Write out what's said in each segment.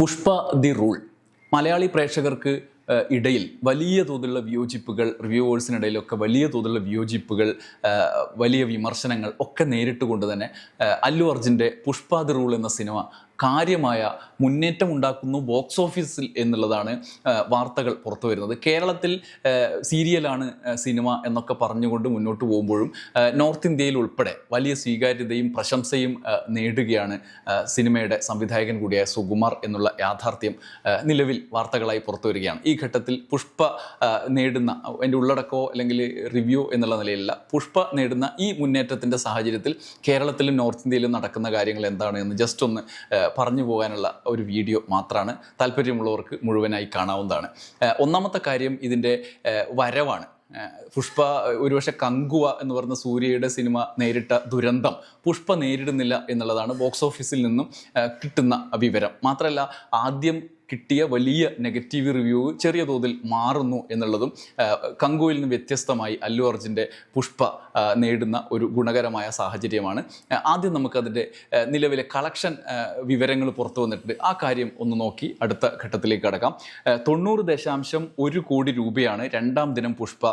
Pushpa the rule. Malayali പ്രേക്ഷകർക്ക് ഇടയിൽ വലിയ തോതിലുള്ള വിയോജിപ്പുകൾ റിവ്യൂവേഴ്സിനിടയിലൊക്കെ വലിയ തോതിലുള്ള വിയോജിപ്പുകൾ വലിയ വിമർശനങ്ങൾ ഒക്കെ നേരിട്ട് കൊണ്ട് തന്നെ അല്ലു അർജുന്റെ പുഷ്പ ദി റൂൾ എന്ന സിനിമ കാര്യമായ മുന്നേറ്റം ഉണ്ടാക്കുന്നു ബോക്സ് ഓഫീസിൽ എന്നുള്ളതാണ് വാർത്തകൾ പുറത്തു വരുന്നത്. കേരളത്തിൽ സീരിയലാണ് സിനിമ എന്നൊക്കെ പറഞ്ഞുകൊണ്ട് മുന്നോട്ട് പോകുമ്പോഴും നോർത്ത് ഇന്ത്യയിൽ ഉൾപ്പെടെ വലിയ സ്വീകാര്യതയും പ്രശംസയും നേടുകയാണ് സിനിമയുടെ സംവിധായകൻ കൂടിയായ സുകുമാർ എന്നുള്ള യാഥാർത്ഥ്യം നിലവിൽ വാർത്തകളായി പുറത്തു വരികയാണ്. ഈ ഘട്ടത്തിൽ പുഷ്പ നേടുന്ന എന്റെ ഉള്ളടക്കമോ അല്ലെങ്കിൽ റിവ്യൂ എന്നുള്ള നിലയിലല്ല പുഷ്പ നേടുന്ന ഈ മുന്നേറ്റത്തിന്റെ സാഹചര്യത്തിൽ കേരളത്തിലും നോർത്ത് ഇന്ത്യയിലും നടക്കുന്ന കാര്യങ്ങൾ എന്താണ് എന്ന് ജസ്റ്റ് ഒന്ന് പറഞ്ഞു പോകാനുള്ള ഒരു വീഡിയോ മാത്രമാണ് താല്പര്യമുള്ളവർക്ക് മുഴുവനായി കാണാവുന്നതാണ്. ഒന്നാമത്തെ കാര്യം ഇതിന്റെ വരവാണ്. പുഷ്പ ഒരുപക്ഷെ കങ്കുവ എന്ന് പറഞ്ഞ സൂര്യയുടെ സിനിമ നേരിട്ട ദുരന്തം. പുഷ്പ നേരിടുന്നില്ല എന്നുള്ളതാണ് ബോക്സ് ഓഫീസിൽ നിന്നും കിട്ടുന്ന വിവരം. മാത്രമല്ല ആദ്യം കിട്ടിയ വലിയ നെഗറ്റീവ് റിവ്യൂ ചെറിയ തോതിൽ മാറുന്നു എന്നുള്ളതും കങ്കുവിൽ നിന്ന് വ്യത്യസ്തമായി അല്ലു അർജുന്റെ പുഷ്പ നേടുന്ന ഒരു ഗുണകരമായ സാഹചര്യമാണ്. ആദ്യം നമുക്കതിന്റെ നിലവിലെ കളക്ഷൻ വിവരങ്ങൾ പുറത്തു വന്നിട്ടുണ്ട്. ആ കാര്യം ഒന്ന് നോക്കി അടുത്ത ഘട്ടത്തിലേക്ക് കടക്കാം. തൊണ്ണൂറ് ദശാംശം ഒരു കോടി രൂപയാണ് രണ്ടാം ദിനം പുഷ്പ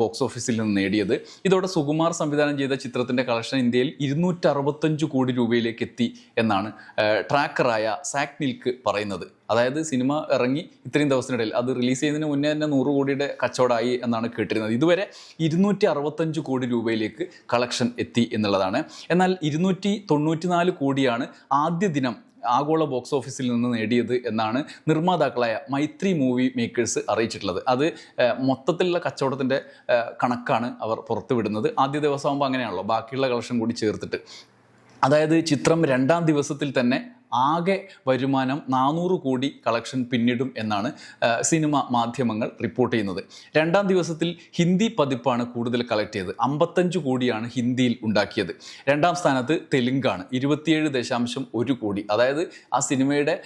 ബോക്സ് ഓഫീസിൽ നിന്ന് നേടിയത്. ഇതോടെ സുകുമാർ സംവിധാനം ചെയ്ത ചിത്രത്തിന്റെ കളക്ഷൻ ഇന്ത്യയിൽ ഇരുന്നൂറ്റി അറുപത്തഞ്ച് കോടി രൂപയിലേക്ക് എത്തി എന്നാണ് ട്രാക്കറായ സാക്നിൽക്ക് പറയുന്നത്. അതായത് സിനിമ ഇറങ്ങി ഇത്രയും ദിവസത്തിനിടയിൽ. അത് റിലീസ് ചെയ്യുന്നതിന് മുന്നേ തന്നെ നൂറ് കോടിയുടെ കച്ചവടമായി എന്നാണ് കേട്ടിരുന്നത്. ഇതുവരെ ഇരുന്നൂറ്റി അറുപത്തഞ്ച് കോടി രൂപയിലേക്ക് കളക്ഷൻ എത്തി എന്നുള്ളതാണ്. എന്നാൽ ഇരുന്നൂറ്റി തൊണ്ണൂറ്റിനാല് കോടിയാണ് ആദ്യ ദിനം ആഗോള ബോക്സ് ഓഫീസിൽ നിന്ന് നേടിയത് എന്നാണ് നിർമ്മാതാക്കളായ മൈത്രി മൂവി മേക്കേഴ്സ് അറിയിച്ചിട്ടുള്ളത്. അത് മൊത്തത്തിലുള്ള കച്ചവടത്തിന്റെ കണക്കാണ് അവർ പുറത്തുവിടുന്നത്. ആദ്യ ദിവസമാകുമ്പോൾ അങ്ങനെയാണല്ലോ. ബാക്കിയുള്ള കളക്ഷൻ കൂടി ചേർത്തിട്ട്. അതായത് ചിത്രം രണ്ടാം ദിവസത്തിൽ തന്നെ ആകെ വരുമാനം നാനൂറ് കോടി കളക്ഷൻ പിന്നിടും എന്നാണ് സിനിമ മാധ്യമങ്ങൾ റിപ്പോർട്ട് ചെയ്യുന്നത്. രണ്ടാം ദിവസത്തിൽ ഹിന്ദി പതിപ്പാണ് കൂടുതൽ കളക്ട് ചെയ്തത്. അമ്പത്തഞ്ച് കോടിയാണ് ഹിന്ദിയിൽ ഉണ്ടാക്കിയത്. രണ്ടാം സ്ഥാനത്ത് തെലുങ്കാണ്. ഇരുപത്തിയേഴ് ദശാംശം ഒരു കോടി. അതായത് ആ സിനിമയുടെ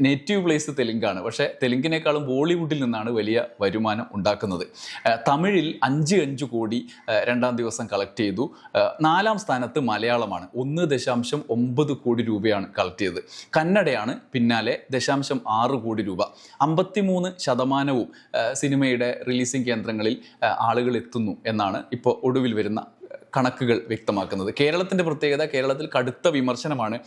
നേറ്റീവ് പ്ലേസ് തെലുങ്കാണ്. പക്ഷേ തെലുങ്കിനേക്കാളും ബോളിവുഡിൽ നിന്നാണ് വലിയ വരുമാനം ഉണ്ടാക്കുന്നത്. തമിഴിൽ അഞ്ച് അഞ്ച് കോടി രണ്ടാം ദിവസം കളക്ട് ചെയ്തു. നാലാം സ്ഥാനത്ത് മലയാളമാണ്. ഒന്ന് ദശാംശം ഒമ്പത് കോടി രൂപയാണ് കളക്ട് ചെയ്തത് കന്നഡയാണ് പിന്നാലെ ദശാംശം ആറ് കോടി രൂപ. അമ്പത്തിമൂന്ന് ശതമാനവും സിനിമയുടെ റിലീസിംഗ് കേന്ദ്രങ്ങളിൽ ആളുകൾ എത്തുന്നു എന്നാണ് ഇപ്പോൾ ഒടുവിൽ വരുന്ന കണക്കുകൾ വ്യക്തമാക്കുന്നത്. കേരളത്തിന്റെ പ്രത്യേകത കേരളത്തിൽ കടുത്ത വിമർശനമാണ്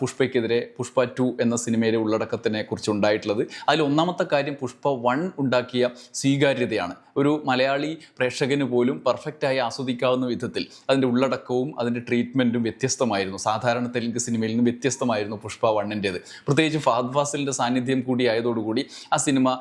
പുഷ്പയ്ക്കെതിരെ പുഷ്പ ടു എന്ന സിനിമയിലെ ഉള്ളടക്കത്തിനെ കുറിച്ച് ഉണ്ടായിട്ടുള്ളത്. അതിൽ ഒന്നാമത്തെ കാര്യം പുഷ്പ വൺ ഉണ്ടാക്കിയ സ്വീകാര്യതയാണ്. ഒരു മലയാളി പ്രേക്ഷകന് പോലും പെർഫെക്റ്റായി ആസ്വദിക്കാവുന്ന വിധത്തിൽ അതിന്റെ ഉള്ളടക്കവും അതിന്റെ ട്രീറ്റ്മെന്റും വ്യത്യസ്തമായിരുന്നു. സാധാരണ തെലുങ്ക് സിനിമയിൽ നിന്ന് വ്യത്യസ്തമായിരുന്നു പുഷ്പ വണ്ണിന്റേത് പ്രത്യേകിച്ച് ഫഹദ് ഫാസിലിന്റെ സാന്നിധ്യം കൂടി ആയതോടുകൂടി ആ സിനിമ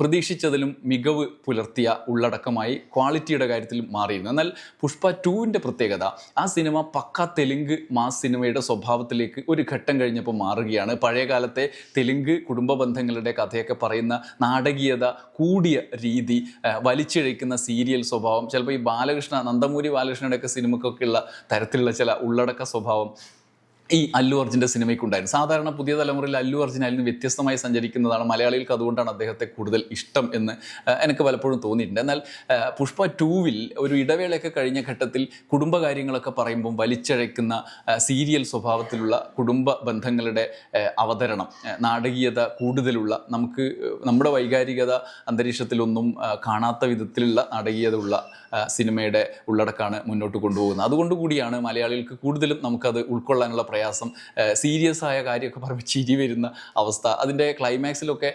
പ്രതീക്ഷിച്ചതിലും മികവ് പുലർത്തിയ ഉള്ളടക്കമായി ക്വാളിറ്റിയുടെ കാര്യത്തിലും മാറിയിരുന്നു. എന്നാൽ പുഷ്പ ടുവിന്റെ പ്രത്യേകത ആ സിനിമ പക്ക തെലുങ്ക് മാസ് സിനിമയുടെ സ്വഭാവത്തിലേക്ക് ഒരു ഘട്ടം കഴിഞ്ഞപ്പോൾ മാറുകയാണ്. പഴയകാലത്തെ തെലുങ്ക് കുടുംബ ബന്ധങ്ങളുടെ കഥയൊക്കെ പറയുന്ന നാടകീയത കൂടിയ രീതി വലിച്ചിഴയ്ക്കുന്ന സീരിയൽ സ്വഭാവം ചിലപ്പോൾ ഈ ബാലകൃഷ്ണ നന്ദമൂരി ബാലകൃഷ്ണയുടെ ഒക്കെ സിനിമക്കൊക്കെയുള്ള തരത്തിലുള്ള ചില ഉള്ളടക്ക സ്വഭാവം ഈ അല്ലു അർജുന്റെ സിനിമയ്ക്കുണ്ടായിരുന്നു സാധാരണ പുതിയ തലമുറയിൽ അല്ലു അതിൽ നിന്ന് വ്യത്യസ്തമായി സഞ്ചരിക്കുന്നതാണ്. മലയാളികൾക്ക് അതുകൊണ്ടാണ് അദ്ദേഹത്തെ കൂടുതൽ ഇഷ്ടം എന്ന് എനിക്ക് പലപ്പോഴും തോന്നിയിട്ടുണ്ട്. എന്നാൽ പുഷ്പ ടൂവിൽ ഒരു ഇടവേളയൊക്കെ കഴിഞ്ഞ ഘട്ടത്തിൽ കുടുംബകാര്യങ്ങളൊക്കെ പറയുമ്പം വലിച്ചഴയ്ക്കുന്ന സീരിയൽ സ്വഭാവത്തിലുള്ള കുടുംബ ബന്ധങ്ങളുടെ അവതരണം നാടകീയത കൂടുതലുള്ള നമുക്ക് നമ്മുടെ വൈകാരികത അന്തരീക്ഷത്തിലൊന്നും കാണാത്ത വിധത്തിലുള്ള നാടകീയത ഉള്ള സിനിമയുടെ ഉള്ളടക്കാണ് മുന്നോട്ട് കൊണ്ടുപോകുന്നത്. അതുകൊണ്ടുകൂടിയാണ് മലയാളികൾക്ക് കൂടുതലും നമുക്കത് ഉൾക്കൊള്ളാനുള്ള പ്രയാസം സീരിയസ് ആയ കാര്യമൊക്കെ പറയുമ്പോൾ ചിരി വരുന്ന അവസ്ഥ. അതിന്റെ ക്ലൈമാക്സിലൊക്കെ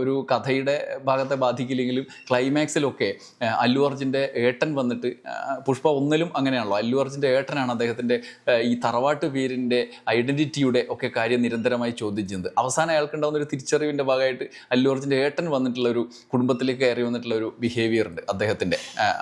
ഒരു കഥയുടെ ഭാഗത്തെ ബാധിക്കില്ലെങ്കിലും ക്ലൈമാക്സിലൊക്കെ അല്ലു അർജുന്റെ ഏട്ടൻ വന്നിട്ട് പുഷ്പ ഒന്നിലും അങ്ങനെയാണല്ലോ. അല്ലു അർജുന്റെ ഏട്ടനാണ് അദ്ദേഹത്തിന്റെ ഈ തറവാട്ട് പേരിന്റെ ഐഡന്റിറ്റിയുടെ ഒക്കെ കാര്യം നിരന്തരമായി ചോദിച്ചത് അവസാനം അയാൾക്കുണ്ടാകുന്ന ഒരു തിരിച്ചറിവിന്റെ ഭാഗമായിട്ട് അല്ലു അർജുന്റെ ഏട്ടൻ വന്നിട്ടുള്ള ഒരു കുടുംബത്തിലേക്ക് കയറി വന്നിട്ടുള്ള ഒരു ബിഹേവിയർ ഉണ്ട് അദ്ദേഹത്തിന്റെ.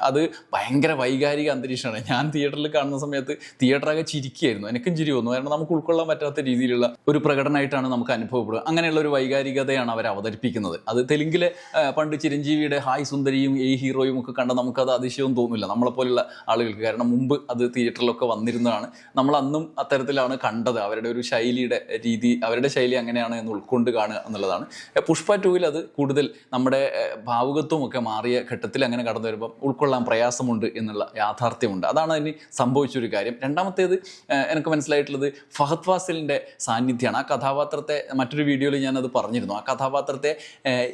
അത് ഭയങ്കര വൈകാരിക അന്തരീക്ഷമാണ്. ഞാൻ തിയേറ്ററിൽ കാണുന്ന സമയത്ത് തിയേറ്ററാകെ ചിരിക്കുകയായിരുന്നു എനിക്കും ചിരി വന്നു. കാരണം നമുക്ക് ഉൾക്കൊള്ളാൻ പറ്റാത്ത രീതിയിലുള്ള ഒരു പ്രകടനമായിട്ടാണ് നമുക്ക് അനുഭവപ്പെടുക. അങ്ങനെയുള്ള ഒരു വൈകാരികതയാണ് അവർ അവതരിപ്പിക്കുന്നത്. അത് തെലുങ്കിലെ പണ്ട് ചിരഞ്ജീവിയുടെ ഹായ് സുന്ദരിയും ഈ ഹീറോയും ഒക്കെ കണ്ട നമുക്കത് അതിശയവും തോന്നില്ല. നമ്മളെപ്പോലുള്ള ആളുകൾക്ക്. കാരണം മുമ്പ് അത് തിയേറ്ററിലൊക്കെ വന്നിരുന്നതാണ്. നമ്മൾ അന്നും അത്തരത്തിലാണ് കണ്ടത്. അവരുടെ ഒരു ശൈലിയുടെ രീതി അവരുടെ ശൈലി അങ്ങനെയാണ് എന്ന് ഉൾക്കൊണ്ട് കാണുക എന്നുള്ളതാണ്. ഏ, പുഷ്പ ടൂവിൽ അത് കൂടുതൽ നമ്മുടെ ഭാവുകത്വം ഭാവുകത്വമൊക്കെ മാറിയ ഘട്ടത്തിൽ അങ്ങനെ കടന്നു വരുമ്പോൾ ഉൾക്കൊള്ളാൻ പ്രയാസമുണ്ട് എന്നുള്ള യാഥാർത്ഥ്യമുണ്ട്. അതാണ് അതിന് സംഭവിച്ചൊരു കാര്യം. രണ്ടാമത്തേത് എനിക്ക് മനസ്സിലായിട്ടുള്ളത് ഫഹദ് ഫാസിലിന്റെ സാന്നിധ്യമാണ് ആ കഥാപാത്രത്തെ മറ്റൊരു വീഡിയോയിൽ ഞാനത് പറഞ്ഞിരുന്നു. ആ കഥാപാത്രത്തെ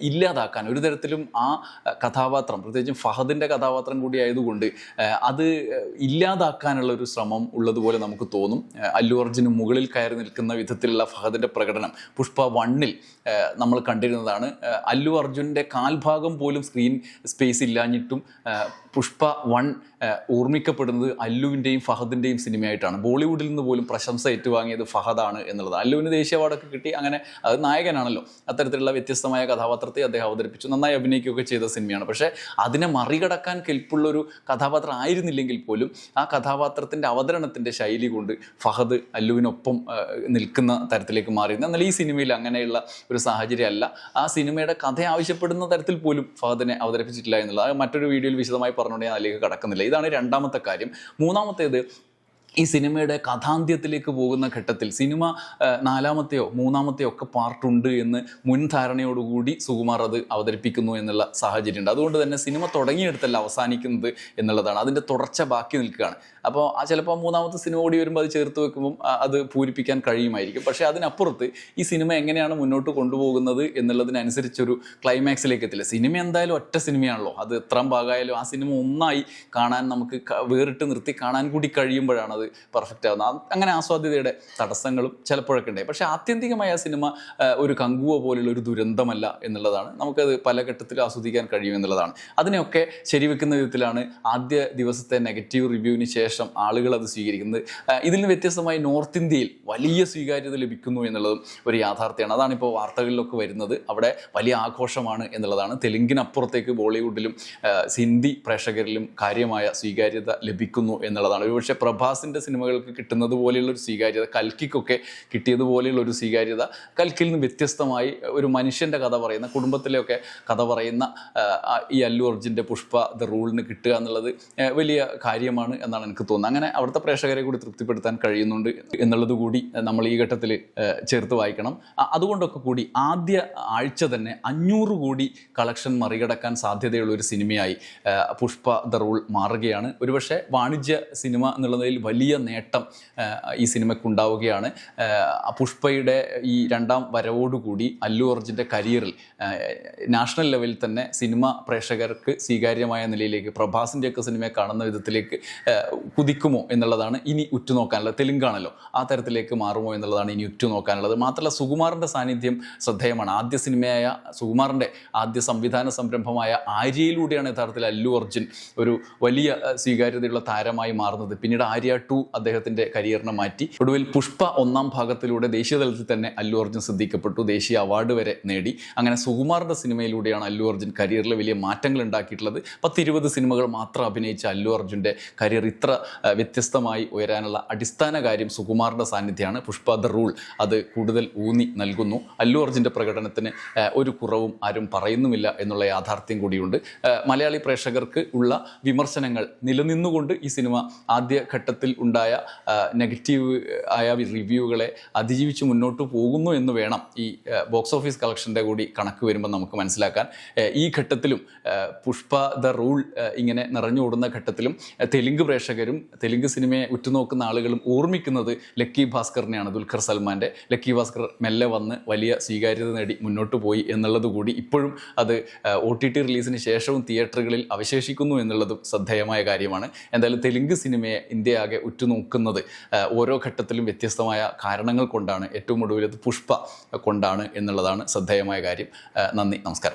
ഇല്ലാതാക്കാൻ ഒരു തരത്തിലും ആ കഥാപാത്രം പ്രത്യേകിച്ചും ഫഹദിന്റെ കഥാപാത്രം കൂടി ആയതുകൊണ്ട് അത് ഇല്ലാതാക്കാനുള്ള ഒരു ശ്രമം ഉള്ളതുപോലെ നമുക്ക് തോന്നും. അല്ലു അർജുന് മുകളിൽ കയറി നിൽക്കുന്ന വിധത്തിലുള്ള ഫഹദിന്റെ പ്രകടനം പുഷ്പ വണ്ണിൽ നമ്മൾ കണ്ടിരുന്നതാണ്. അല്ലു അർജുന്റെ കാൽഭാഗം പോലും സ്ക്രീൻ സ്പേസ് ഇല്ലാഞ്ഞിട്ടും പുഷ്പ വൺ ഓർമ്മിക്കപ്പെടുന്നത് അല്ലുവിന്റെയും ഫഹദിന്റെയും സിനിമയായിട്ടാണ്. ബോളിവുഡിൽ നിന്ന് പോലും പ്രശംസ ഏറ്റുവാങ്ങിയത് ഫഹദാണ് എന്നുള്ളത്. അല്ലുവിന് ദേശീയ അവാർഡൊക്കെ കിട്ടി അങ്ങനെ അത് നായകനാണല്ലോ. അത്തരത്തിലുള്ള വ്യത്യസ്തമായ കഥാപാത്രത്തെ അദ്ദേഹം അവതരിപ്പിച്ചു. നന്നായി അഭിനയിക്കുകയൊക്കെ ചെയ്ത സിനിമയാണ്. പക്ഷേ അതിനെ മറികടക്കാൻ കെൽപ്പുള്ളൊരു കഥാപാത്രം ആയിരുന്നില്ലെങ്കിൽ പോലും ആ കഥാപാത്രത്തിന്റെ അവതരണത്തിന്റെ ശൈലി കൊണ്ട് ഫഹദ് അല്ലുവിനൊപ്പം നിൽക്കുന്ന തരത്തിലേക്ക് മാറിയിരുന്നു. എന്നാൽ ഈ സിനിമയിൽ അങ്ങനെയുള്ള ഒരു സാഹചര്യമല്ല. ആ സിനിമയുടെ കഥ ആവശ്യപ്പെടുന്ന തരത്തിൽ പോലും ഫഹദിനെ അവതരിപ്പിച്ചിട്ടില്ല എന്നുള്ളത്. മറ്റൊരു വീഡിയോയിൽ വിശദമായി പറഞ്ഞുകൊണ്ട് ഞാൻ അതിലേക്ക് കടക്കുന്നില്ല. ഇതാണ് രണ്ടാമത്തെ കാര്യം. മൂന്നാമത്തേത് ഈ സിനിമയുടെ കഥാന്ത്യത്തിലേക്ക് പോകുന്ന ഘട്ടത്തിൽ സിനിമ നാലാമത്തെയോ മൂന്നാമത്തെയോ ഒക്കെ പാർട്ടുണ്ട് എന്ന് മുൻധാരണയോടുകൂടി സുകുമാർ അത് അവതരിപ്പിക്കുന്നു എന്നുള്ള സാഹചര്യമുണ്ട്. അതുകൊണ്ട് തന്നെ സിനിമ തുടങ്ങിയെടുത്തല്ല അവസാനിക്കുന്നത് എന്നുള്ളതാണ്. അതിന്റെ തുടർച്ച ബാക്കി നിൽക്കുകയാണ്. അപ്പോൾ ആ ചിലപ്പോൾ മൂന്നാമത്തെ സിനിമ കൂടി വരുമ്പോൾ അത് ചേർത്ത് വെക്കുമ്പം അത് പൂരിപ്പിക്കാൻ കഴിയുമായിരിക്കും. പക്ഷേ അതിനപ്പുറത്ത് ഈ സിനിമ എങ്ങനെയാണ് മുന്നോട്ട് കൊണ്ടുപോകുന്നത് എന്നുള്ളതിനനുസരിച്ചൊരു ക്ലൈമാക്സിലേക്ക് എത്തില്ല. സിനിമ എന്തായാലും ഒറ്റ സിനിമയാണല്ലോ. അത് എത്രാം ഭാഗമായാലും ആ സിനിമ ഒന്നായി കാണാൻ നമുക്ക് വേറിട്ട് നിർത്തി കാണാൻ കൂടി കഴിയുമ്പോഴാണ് അത് പെർഫെക്റ്റ് ആവുന്നത് അങ്ങനെ ആസ്വാദ്യതയുടെ തടസ്സങ്ങളും ചിലപ്പോഴൊക്കെ ഉണ്ടായി. പക്ഷേ ആത്യന്തികമായ ആ സിനിമ ഒരു കങ്കുവ പോലുള്ള ഒരു ദുരന്തമല്ല എന്നുള്ളതാണ്. നമുക്കത് പല ഘട്ടത്തിലും ആസ്വദിക്കാൻ കഴിയും എന്നുള്ളതാണ്. അതിനെയൊക്കെ ശരിവെക്കുന്ന വിധത്തിലാണ് ആദ്യ ദിവസത്തെ നെഗറ്റീവ് റിവ്യൂവിന് ശേഷം ആളുകൾ അത് സ്വീകരിക്കുന്നത്. ഇതിൽ നിന്ന് വ്യത്യസ്തമായി നോർത്ത് ഇന്ത്യയിൽ വലിയ സ്വീകാര്യത ലഭിക്കുന്നു എന്നുള്ളതും ഒരു യാഥാർത്ഥ്യമാണ്. അതാണ് ഇപ്പോൾ വാർത്തകളിലൊക്കെ വരുന്നത്. അവിടെ വലിയ ആഘോഷമാണ് എന്നുള്ളതാണ്. തെലുങ്കിനപ്പുറത്തേക്ക് ബോളിവുഡിലും ഹിന്ദി പ്രേക്ഷകരിലും കാര്യമായ സ്വീകാര്യത ലഭിക്കുന്നു എന്നുള്ളതാണ്. ഒരുപക്ഷെ പ്രഭാസിന്റെ സിനിമകൾക്ക് കിട്ടുന്നത് പോലെയുള്ള ഒരു സ്വീകാര്യത കൽക്കിക്കൊക്കെ കിട്ടിയതുപോലെയുള്ള ഒരു സ്വീകാര്യത കൽക്കിൽ നിന്ന് വ്യത്യസ്തമായി ഒരു മനുഷ്യന്റെ കഥ പറയുന്ന കുടുംബത്തിലെയൊക്കെ കഥ പറയുന്ന ഈ അല്ലു അർജുന്റെ പുഷ്പ ദ റൂളിന് കിട്ടുക എന്നുള്ളത് വലിയ കാര്യമാണ് എന്നാണ് എനിക്ക് തോന്നുന്നത്. അങ്ങനെ അവിടുത്തെ പ്രേക്ഷകരെ കൂടി തൃപ്തിപ്പെടുത്താൻ കഴിയുന്നുണ്ട് എന്നുള്ളത് കൂടി നമ്മൾ ഈ ഘട്ടത്തിൽ ചേർത്ത് വായിക്കണം. അതുകൊണ്ടൊക്കെ കൂടി ആദ്യ ആഴ്ച തന്നെ അഞ്ഞൂറ് കോടി കളക്ഷൻ മറികടക്കാൻ സാധ്യതയുള്ള ഒരു സിനിമയായി പുഷ്പ ദ റൂൾ മാറുകയാണ്. ഒരുപക്ഷെ വാണിജ്യ സിനിമ എന്നുള്ളതിൽ വലിയ നേട്ടം ഈ സിനിമയ്ക്ക് ഉണ്ടാവുകയാണ് ആ, പുഷ്പയുടെ ഈ രണ്ടാം വരവോടുകൂടി അല്ലു അർജുന്റെ കരിയറിൽ നാഷണൽ ലെവലിൽ തന്നെ സിനിമ പ്രേക്ഷകർക്ക് സ്വീകാര്യമായ നിലയിലേക്ക് പ്രഭാസിന്റെയൊക്കെ സിനിമയെ കാണുന്ന വിധത്തിലേക്ക് കുതിക്കുമോ എന്നുള്ളതാണ് ഇനി ഉറ്റുനോക്കാനുള്ളത്. തെലുങ്കാണല്ലോ ആ തരത്തിലേക്ക് മാറുമോ എന്നുള്ളതാണ് ഇനി ഉറ്റുനോക്കാനുള്ളത്. മാത്രമല്ല സുകുമാറിന്റെ സാന്നിധ്യം ശ്രദ്ധേയമാണ്. ആദ്യ സിനിമയായ സുകുമാറിന്റെ ആദ്യ സംവിധാന സംരംഭമായ ആര്യയിലൂടെയാണ് യഥാർത്ഥത്തിൽ അല്ലു അർജുൻ ഒരു വലിയ സ്വീകാര്യതയുള്ള താരമായി മാറുന്നത്. പിന്നീട് ആര്യ ടു അദ്ദേഹത്തിന്റെ കരിയറിനെ മാറ്റി. ഒടുവിൽ പുഷ്പ ഒന്നാം ഭാഗത്തിലൂടെ ദേശീയ തലത്തിൽ തന്നെ അല്ലു അർജുൻ ശ്രദ്ധിക്കപ്പെട്ടു ദേശീയ അവാർഡ് വരെ നേടി. അങ്ങനെ സുകുമാറിന്റെ സിനിമയിലൂടെയാണ് അല്ലു അർജുൻ കരിയറിൽ വലിയ മാറ്റങ്ങൾ ഉണ്ടാക്കിയിട്ടുള്ളത്. പത്തിരുപത് സിനിമകൾ മാത്രം അഭിനയിച്ച അല്ലു അർജുന്റെ കരിയർ ഇത്ര വ്യത്യസ്തമായി ഉയരാനുള്ള അടിസ്ഥാന കാര്യം സുകുമാറിന്റെ സാന്നിധ്യമാണ്. പുഷ്പ ദ റൂൾ അത് കൂടുതൽ ഊന്നി നൽകുന്നു. അല്ലു അർജുന്റെ പ്രകടനത്തിന് ഒരു കുറവും ആരും പറയുന്നുമില്ല എന്നുള്ള യാഥാർത്ഥ്യം കൂടിയുണ്ട്. മലയാളി പ്രേക്ഷകർക്ക് ഉള്ള വിമർശനങ്ങൾ നിലനിന്നുകൊണ്ട് ഈ സിനിമ ആദ്യ ഘട്ടത്തിൽ ഉണ്ടായ നെഗറ്റീവ് ആയ റിവ്യൂകളെ അതിജീവിച്ച് മുന്നോട്ട് പോകുന്നു എന്ന് വേണം ഈ ബോക്സ് ഓഫീസ് കളക്ഷന്റെ കൂടി കണക്ക് വരുമ്പോൾ നമുക്ക് മനസ്സിലാക്കാൻ. ഈ ഘട്ടത്തിലും പുഷ്പ ദ റൂൾ ഇങ്ങനെ നിറഞ്ഞോടുന്ന ഘട്ടത്തിലും തെലുങ്ക് പ്രേക്ഷകരും തെലുങ്ക് സിനിമയെ ഉറ്റുനോക്കുന്ന ആളുകളും ഓർമ്മിക്കുന്നത് ലക്കി ഭാസ്കറിനെയാണ് ദുൽഖർ സൽമാന്റെ ലക്കി ഭാസ്കർ മെല്ലെ വന്ന് വലിയ സ്വീകാര്യത നേടി മുന്നോട്ട് പോയി എന്നുള്ളത് കൂടി ഇപ്പോഴും അത് ഒ ടി ടി റിലീസിന് ശേഷവും തിയേറ്ററുകളിൽ അവശേഷിക്കുന്നു എന്നുള്ളതും ശ്രദ്ധേയമായ കാര്യമാണ്. എന്തായാലും തെലുങ്ക് സിനിമയെ ഇന്ത്യയാകെ ഉറ്റുനോക്കുന്നത്. ഓരോ ഘട്ടത്തിലും വ്യത്യസ്തമായ കാരണങ്ങൾ കൊണ്ടാണ് ഏറ്റവും ഒടുവിലത് പുഷ്പ കൊണ്ടാണ് എന്നുള്ളതാണ് ശ്രദ്ധേയമായ കാര്യം. നന്ദി നമസ്കാരം.